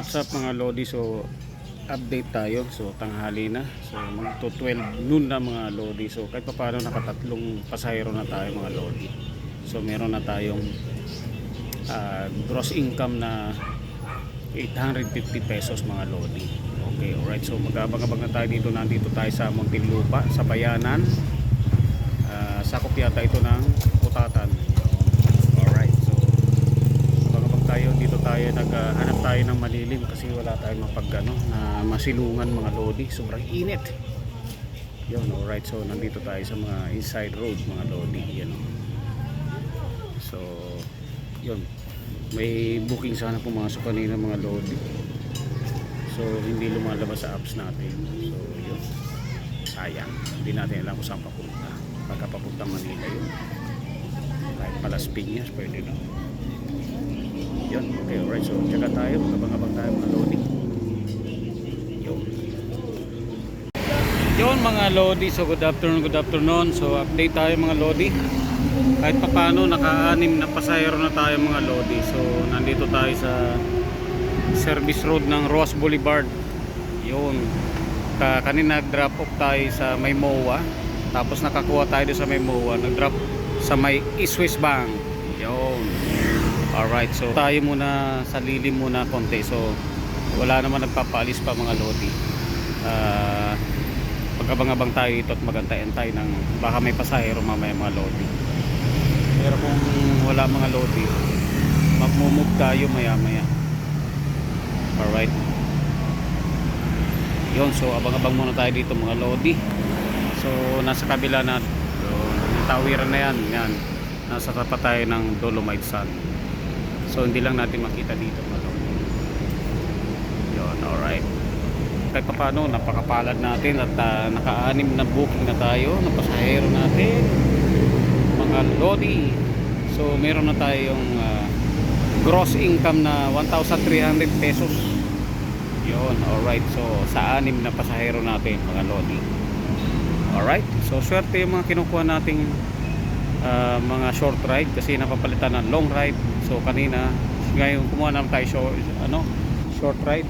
what's up mga Lodi? So, update tayo. So, tanghali na. So, mga to 12 noon na mga Lodi. So, kahit pa paano nakatatlong pasahero na tayo mga Lodi. So, meron na tayong ah, gross income na 850 pesos mga Lodi. Okay, alright. So, magabang-abang na tayo dito. Nandito tayo sa Muntinlupa, sa Bayanan. Ah, sakop yata ito ng Putatan. Alright, so abang-abang tayo dito tayo naghanap tayo ng malilim kasi wala tayong mapag ano, na masilungan mga lodi. Sobrang init. Yun alright. So nandito tayo sa mga inside road mga lodi. Yan oh. so yun. May booking sana pumasok kanina mga lodi. So hindi lumalabas sa apps natin. So yun. Sayang. Hindi natin alam kung saan papunta. Pagka papuntang Manila yun. Kahit Palas Piñas pwede na yun, okay, alright. So, tsaga tayo. Abang-abang tayo mga Lodi. Yun. Mga Lodi. So, good afternoon, good afternoon. So, update tayo mga Lodi. Kahit papano, naka-anim na pasahero na tayo mga Lodi. So, nandito tayo sa service road ng Ross Boulevard. Yun. Ka kanina nag-drop off tayo sa may MOA. Tapos nakakuha tayo sa may MOA. Nag-drop sa may East Bank. Yun. Alright, so tayo muna sa lilim muna konti. So wala naman nagpapaalis pa mga lodi. Ah, pagkabang-abang tayo ito at magantayan tayo ng baka may pasahero mamaya mga lodi. Pero kung wala mga lodi, magmumove tayo maya-maya. Alright. Yun, so abang-abang muna tayo dito mga lodi. So nasa kabila na so, tawiran na yan, yan. Nasa tapat tayo ng Dolomite Sun. So hindi lang natin makita dito lodi. Yun, alright. Kahit pa paano, napakapalad natin at ah, naka-anim na booking na tayo ng pasahero natin. Mga lodi. So meron na tayong ah, gross income na 1,300 pesos. Yun, alright. So sa anim na pasahero natin mga lodi. Alright. So swerte yung mga kinukuha nating ah, mga short ride kasi napapalitan ng long ride. So kanina, ngayon kumuha naman tayo short, ano, short ride.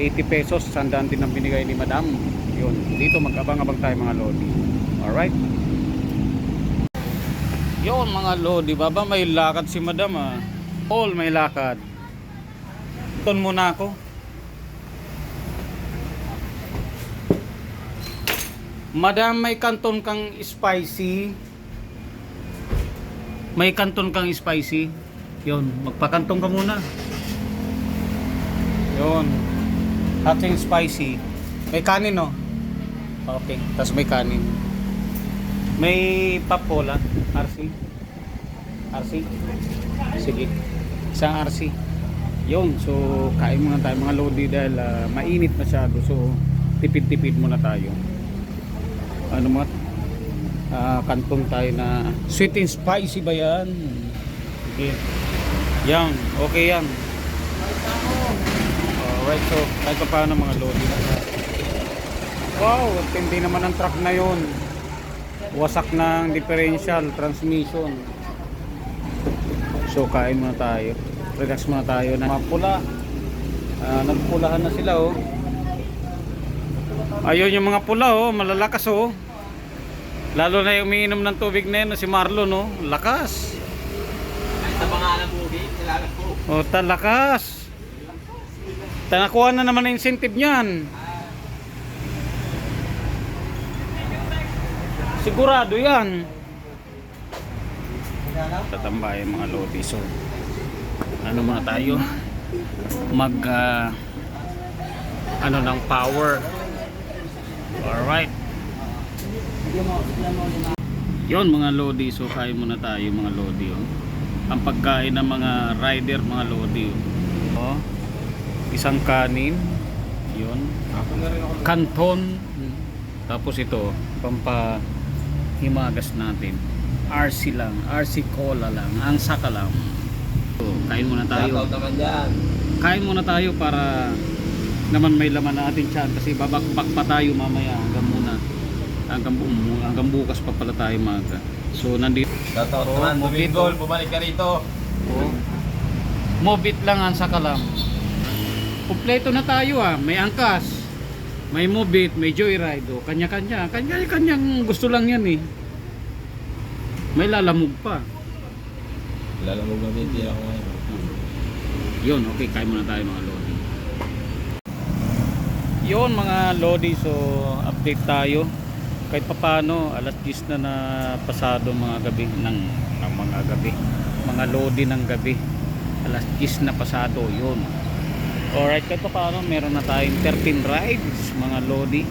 80 pesos, sandaan din ang binigay ni Madam. Yun, dito mag-abang-abang tayo mga lodi. Alright. Yun mga lodi, baba may lakad si Madam ah. All may lakad. Ton muna ako. Madam, may kanton kang spicy. May kanton kang spicy. Yun, magpakantong ka muna. Yun. Hot and spicy. May kanin, no? Okay, tapos may kanin. May papola, RC. RC. Sige. Isang RC. Yun, so kain muna tayo mga lodi dahil ah, mainit masyado. So tipid-tipid muna tayo. Ano mga ah, kantong tayo na sweet and spicy ba yan? Okay. Yan, okay yan. Alright, so kahit pa paano mga lodi. Wow, tindi naman ang truck na yon. Wasak ng differential transmission. So kain muna tayo. Relax muna tayo na mapula. Ah, nagpulahan na sila oh. Ayun yung mga pula oh, malalakas oh. Lalo na yung umiinom ng tubig na yun, si Marlon oh. Lakas. Oh, talakas. Tanakuha na naman ang incentive niyan. Sigurado yan. Tatambay mga lodi. So, ano muna tayo? Mag, ah, ano ng power. Alright. Yon mga lodi. So, kain muna tayo mga lodi. Oh ang pagkain ng mga rider mga lodi. Oh. isang kanin yun. Kanton tapos ito pampa himagas natin RC lang RC cola lang ang saka lang. So, kain muna tayo. Kain muna tayo para naman may laman na ating tiyan kasi babakbak pa tayo mamaya hanggang muna. Hanggang, hanggang bukas pa pala tayo maga so nandito Shoutout Oo, naman. Mobito. Domingo, Oh, bumalik ka rito. Oh. Mobit lang ang saka lang. Yan, okay yan. Kain muna tayo mga lodi. So, kain muna tayo para naman may laman na ating tiyan kasi babakbak pa tayo maga. So nandito. Oh, mobit. Mobit lang ang saka lang. Oh. Mobit lang ang saka lang. Kompleto na tayo ah. May angkas. May mobit, may joyride. O, kanya-kanya. Kanya-kanyang gusto lang yan eh. May lalamog pa. Lalamog na titira ko ngayon. Yun, okay, kaya muna tayo mga Lodi. Yun mga Lodi, so update tayo. Kahit papano, alas 10 na na pasado mga gabi ng, ng mga gabi. Mga Lodi ng gabi. Alas 10 na pasado, yun. Alright, kahit papano, meron na tayong 13 rides mga Lodi.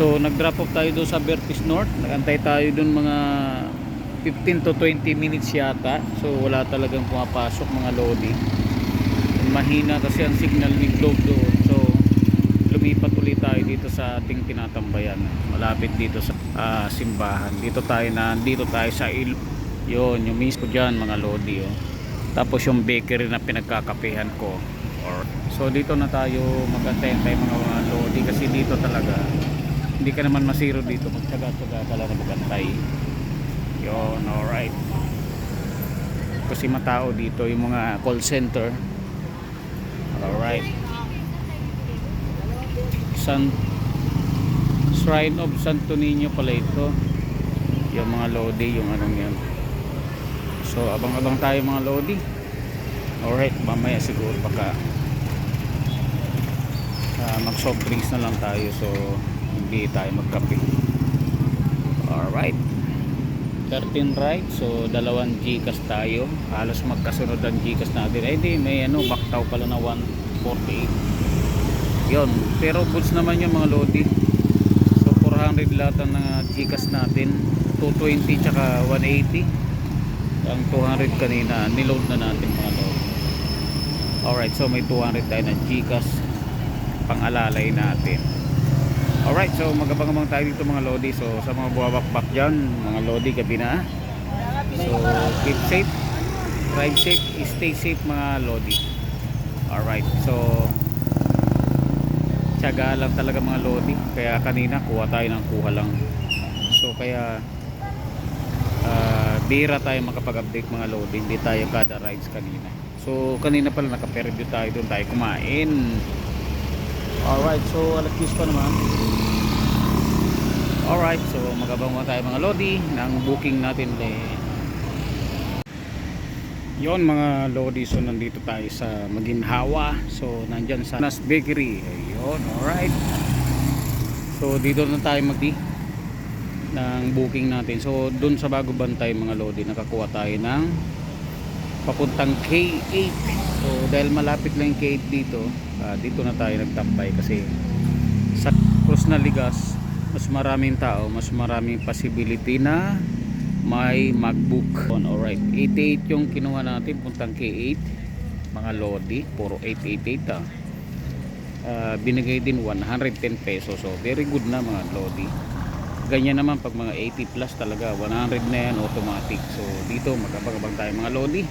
So nag-drop off tayo doon sa Vertis North. Nagantay tayo doon mga 15 to 20 minutes yata. So wala talagang pumapasok mga Lodi. Mahina kasi ang signal ni Globe doon. Lumipat ulit tayo dito sa ating tinatambayan. Malapit dito sa ah, simbahan. Dito tayo na, dito tayo sa il. Yun, yung mismo dyan mga Lodi. Oh. Tapos yung bakery na pinagkakapehan ko. Or, so dito na tayo magantay-antay mga, mga Lodi kasi dito talaga hindi ka naman masiro dito magtsaga-tsaga ka lang magantay yun alright kasi matao dito yung mga call center alright San Shrine of Santo Niño pala ito. Yung mga Lodi yung anong yan. So abang-abang tayo mga Lodi. Alright mamaya siguro baka uh, mag soft drinks na lang tayo. So hindi tayo magkape. Alright. 13 right so dalawang Gcash tayo. Halos magkasunod ang Gcash natin. Eh di may ano baktaw pala na 148 yun. Pero goods naman yung mga Lodi so 400 lahat ang uh, Gcash natin. 220 tsaka 180 ang 200 kanina niload na natin mga Lodi alright so may 200 tayo ng Gcash. Pangalalay natin. Alright so magabang-abang tayo dito mga Lodi so sa mga buwabakbak dyan mga Lodi gabi na. So keep safe. Ride safe. Stay safe mga Lodi alright so tiyaga lang talaga mga Lodi. Kaya kanina kuha tayo ng kuha lang. So kaya uh, bira tayo makapag-update mga Lodi. Hindi tayo kada rides kanina. So kanina pala naka-review tayo doon. Tayo kumain. Alright, so alas 10 pa naman. Alright, so magabang tayo mga Lodi ng booking natin. eh. Yon mga Lodi, so nandito tayo sa Maginhawa. So nandyan sa Nas Bakery. Ayun, alright. So dito na tayo magdi ng booking natin. So doon sa Bago Bantay mga Lodi, nakakuha tayo ng papuntang K8 so dahil malapit lang yung K8 dito ah, dito na tayo nagtambay kasi sa Cruz na Ligas mas maraming tao mas maraming possibility na may magbook alright. 88 yung kinuha natin puntang K8 mga Lodi puro 888 ah. Ah, binigay din 110 pesos so very good na mga Lodi. Ganyan naman pag mga 80 plus talaga 100 na yan automatic. So dito magabang-abang tayo mga Lodi.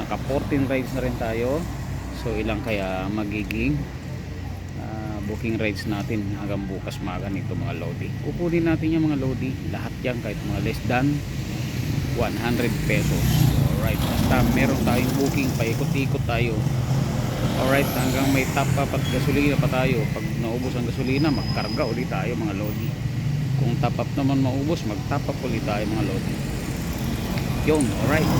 Naka 14 rides na rin tayo. So ilang kaya magiging ah, booking rides natin hanggang bukas maga nito mga Lodi. Kukunin natin yung mga Lodi lahat yan kahit mga less than 100 pesos. Alright basta meron tayong booking paikot-ikot tayo. Alright hanggang may top up at gasolina pa tayo. Pag naubos ang gasolina magkarga ulit tayo mga Lodi. Kung top up naman maubos mag top up ulit tayo mga Lodi. Yun alright.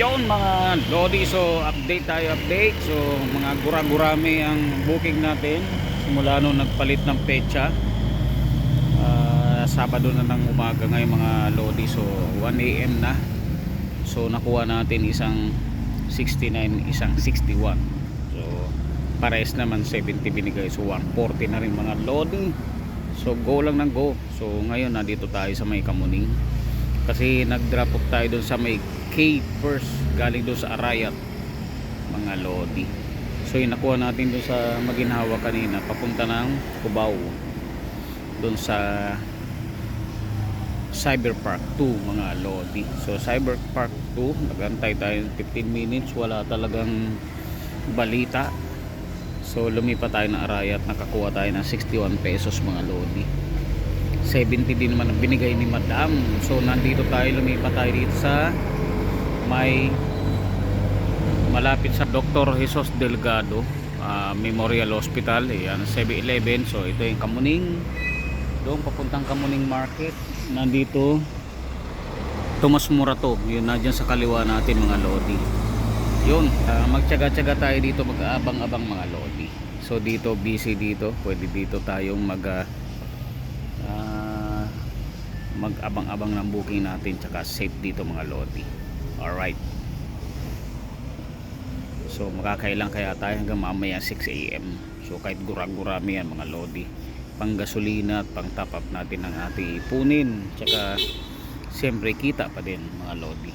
Yun mga Lodi so update tayo update. So mga gura-gurami ang booking natin. Simula nung nagpalit ng pecha Sabado na ng umaga ngayon mga Lodi. So 1am na. So nakuha natin isang 69 isang 61 so pares naman 70 binigay. So 140 na rin mga Lodi. So go lang ng go. So ngayon nandito tayo sa may Kamuning. Kasi nag drop off tayo doon sa may K first galing doon sa Arayat mga Lodi. So yung nakuha natin doon sa Maginhawa kanina papunta ng Cubao doon sa Cyber Park 2 mga Lodi. So Cyber Park 2 nagantay tayo ng 15 minutes. Wala talagang balita. So lumipat tayo ng Arayat nakakuha tayo ng 61 pesos mga Lodi. 70 din naman ang binigay ni Madam. So nandito tayo lumipat tayo dito sa may malapit sa Dr. Jesus Delgado ah, Memorial Hospital. Yan 7-Eleven so ito yung Kamuning doon papuntang Kamuning Market. Nandito Tomas Murato yun na dyan sa kaliwa natin mga lodi. Yun ah, magtyaga-tyaga tayo dito mag-aabang-abang mga lodi. So dito busy dito. Pwede dito tayong mag ah, ah, mag-abang-abang ng booking natin tsaka safe dito mga lodi. Alright. So makakailang kaya tayo hanggang mamaya 6am so kahit gurag-gurami yan mga lodi pang gasolina at pang top up natin ng ating ipunin. Tsaka siyempre kita pa din mga lodi.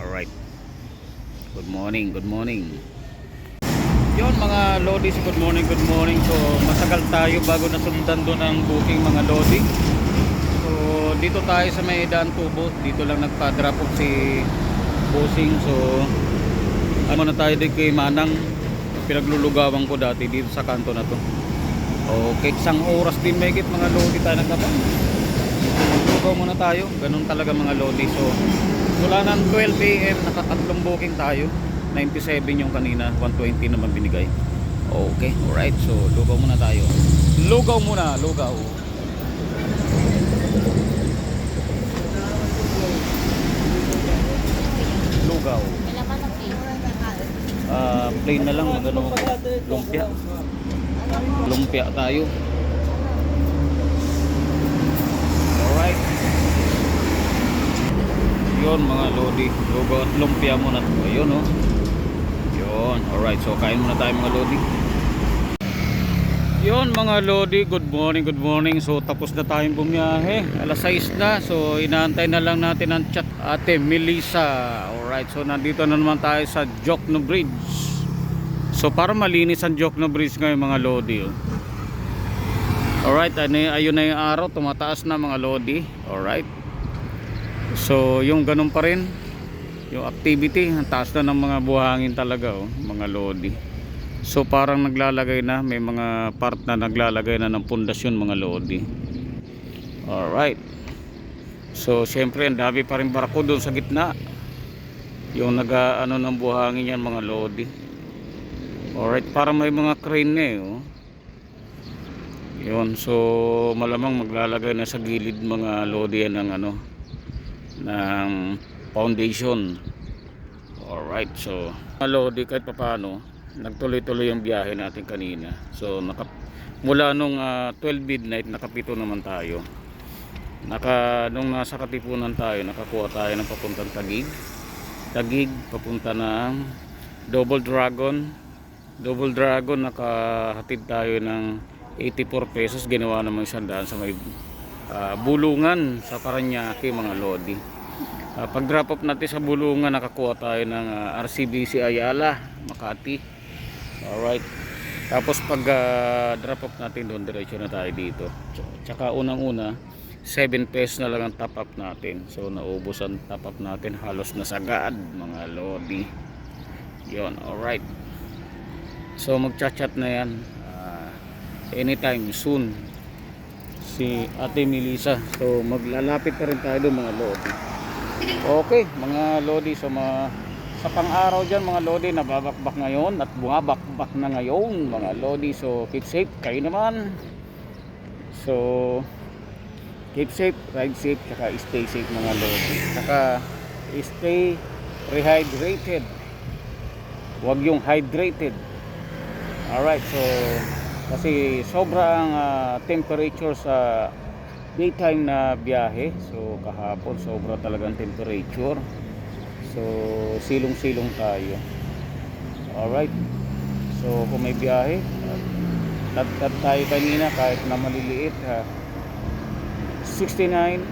Alright. Good morning good morning. Yun mga lodi good morning good morning. So masagal tayo bago nasundan doon ang booking mga lodi. So dito tayo sa may daan tubo dito lang nagpa-drop off si bossing. So ano na tayo din kay Manang? Pinaglulugawan ko dati dito sa kanto na to okay isang oras din may mga lodi tayo nagkabang lugaw muna tayo. Ganun talaga mga lodi. So mula ng 12am nakatatlong booking tayo. 97 yung kanina 120 naman binigay. Okay alright. So lugaw muna tayo. Lugaw muna lugaw. Lugaw. Cake. Ah, plain na lang magano lumpia lumpia tayo. Alright. Yun mga lodi. Lugo at lumpia muna. Ayun oh. Yun alright. So kain muna tayo mga lodi. Yun mga lodi. Good morning good morning. So tapos na tayong bumiyahe. Alas 6 na. So inaantay na lang natin ang chat ate Melissa. Alright. So nandito na naman tayo sa Jokno Bridge so para malinis ang Jokno Bridge ngayon mga lodi oh. alright ano, ayun na yung araw tumataas na mga lodi alright so yung ganun pa rin yung activity ang taas na ng mga buhangin talaga oh, mga lodi So parang naglalagay na, may mga part na naglalagay na ng pundasyon mga lodi. Alright. So siyempre ang dami pa rin barako doon sa gitna. Yung naga ano ng buhangin yan mga lodi. Alright, para may mga crane na eh. Oh. Yun, so malamang maglalagay na sa gilid mga lodi ng ano ng foundation. Alright, so mga lodi kahit papaano nagtuloy-tuloy yung biyahe natin kanina so naka, mula nung ah, 12 midnight nakapito naman tayo naka, nung nasa katipunan tayo nakakuha tayo ng papuntang Tagig Tagig papunta ng Double Dragon Double Dragon nakahatid tayo ng 84 pesos ginawa naman isang daan sa may ah, bulungan sa Paranaque mga lodi Ah, pag drop off natin sa bulungan nakakuha tayo ng ah, RCBC Ayala Makati Alright. Tapos pag ah, drop off natin doon, diretso na tayo dito. Tsaka unang-una, 7 pesos na lang ang top up natin. So naubos ang top up natin. Halos nasagad mga lodi. Yon, alright. So magchat-chat na yan. Ah, anytime soon. Si Ate Melissa. So maglalapit pa rin tayo doon mga lodi. Okay, mga lodi. So mga sa pang-araw dyan mga lodi nababakbak ngayon at bumabakbak na ngayon mga lodi so keep safe kayo naman so keep safe ride safe tsaka stay safe mga lodi tsaka stay rehydrated wag yung hydrated alright so kasi sobrang ah, temperature sa daytime na biyahe so kahapon sobra talagang temperature So, silong-silong tayo. Alright. So, kung may biyahe, tat tayo kanina kahit na maliliit ha. 69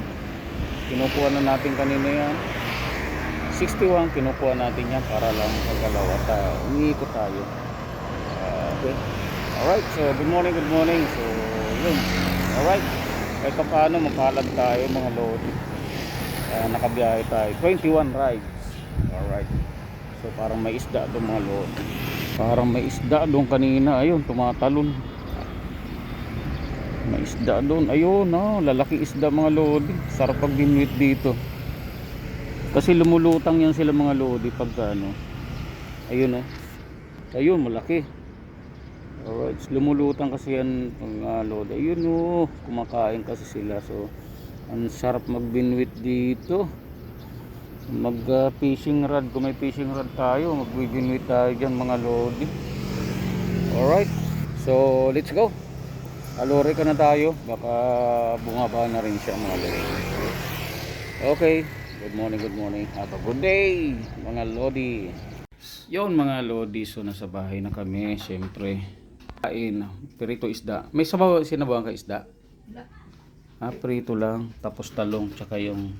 kinukuha na natin kanina yan 61 kinukuha natin yan para lang pagalaw at uh, umiikot tayo okay alright so good morning good morning so yun alright kahit pa paano mapalad tayo mga lodi uh, nakabiyahe tayo 21 rides Alright. So parang may isda doon mga lord. Parang may isda doon kanina. Ayun, tumatalon. May isda doon. Ayun, oh, lalaki isda mga lodi. Sarap pag binuit dito. Kasi lumulutang yan sila mga lodi pag ano. Ayun oh. Ayun, malaki. Alright, lumulutan kasi yan mga lodi. Ayun oh, kumakain kasi sila. So, ang sarap magbinwit dito. Mag uh, fishing rod, kung may fishing rod tayo, magbibinwit tayo dyan mga lodi. Alright, so let's go. Alore ka na tayo, baka bumaba na rin siya mga lodi. Okay, good morning, good morning. Have a good day mga lodi. Yon mga lodi, so nasa bahay na kami, syempre. Kain, perito isda. May sabaw, sinabawan ka isda? Ah, prito lang, tapos talong, tsaka yung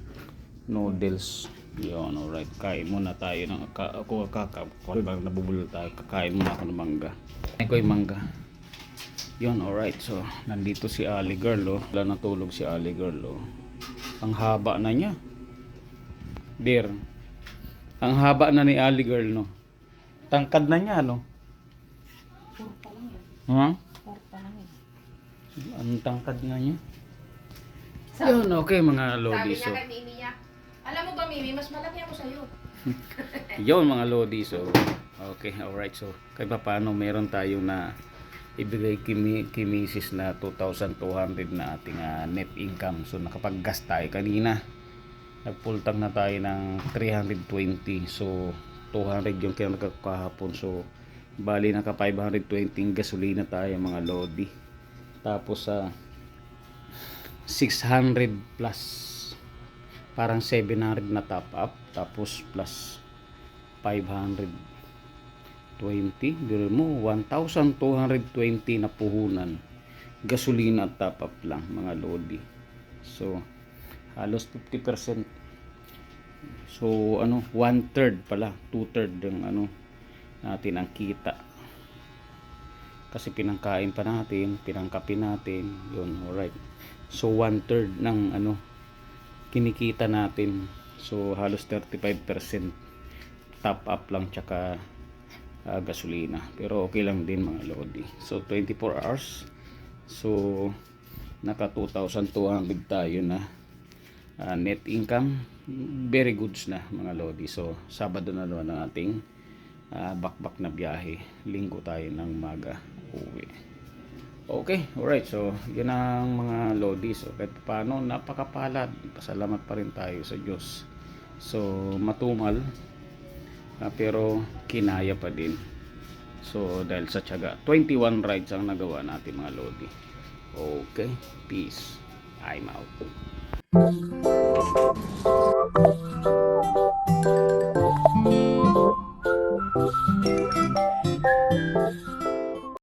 noodles. Yun, alright. Kain muna tayo. Ng, ka, ako, kaka, nabubulol tayo. Kakain muna ng mangga. Kain ko yung mangga. Yun, alright. So, nandito si Ali Girl, oh. Wala natulog si Ali Girl, oh. Ang haba na niya. Dear. Ang haba na ni Ali Girl, no? Tangkad na niya, no? Ha? Ang tangkad na niya. Yun, okay mga Sabi lodi. niya kay Mimi niya, alam mo ba Mimi, mas malaki ako sa'yo. yun mga lodi. So, okay, alright. So, pa paano, meron tayo na ibigay kimi, kimisis na 2,200 na ating ah, net income. So, nakapag-gas tayo kanina. Nagpultang na tayo ng 320. So, 200 yung kaya kahapon. So, bali naka 520 yung gasolina tayo mga lodi. Tapos, sa 600 plus parang 700 na top up. Tapos plus 520 biro mo 1,220 na puhunan. Gasolina at top up lang mga lodi. So halos 50% so ano one third pala two third yung ano natin ang kita. Kasi pinangkain pa natin pinangkapi natin yun alright. So one third ng ano kinikita natin. So halos 35% top up lang tsaka ah, gasolina. Pero okay lang din mga lodi. So 24 hours. So naka 2,200 tayo na ah, net income. Very goods na mga lodi. So sabado na naman ang ating ah, bakbak na biyahe linggo tayo ng maga uwi Okay, alright. So, yun ang mga lodi. So, kahit paano, napakapalad. Pasalamat pa rin tayo sa Diyos. So, matumal. ah, pero, kinaya pa din. So, dahil sa tiyaga. 21 rides ang nagawa natin mga lodi. Okay, peace. I'm out.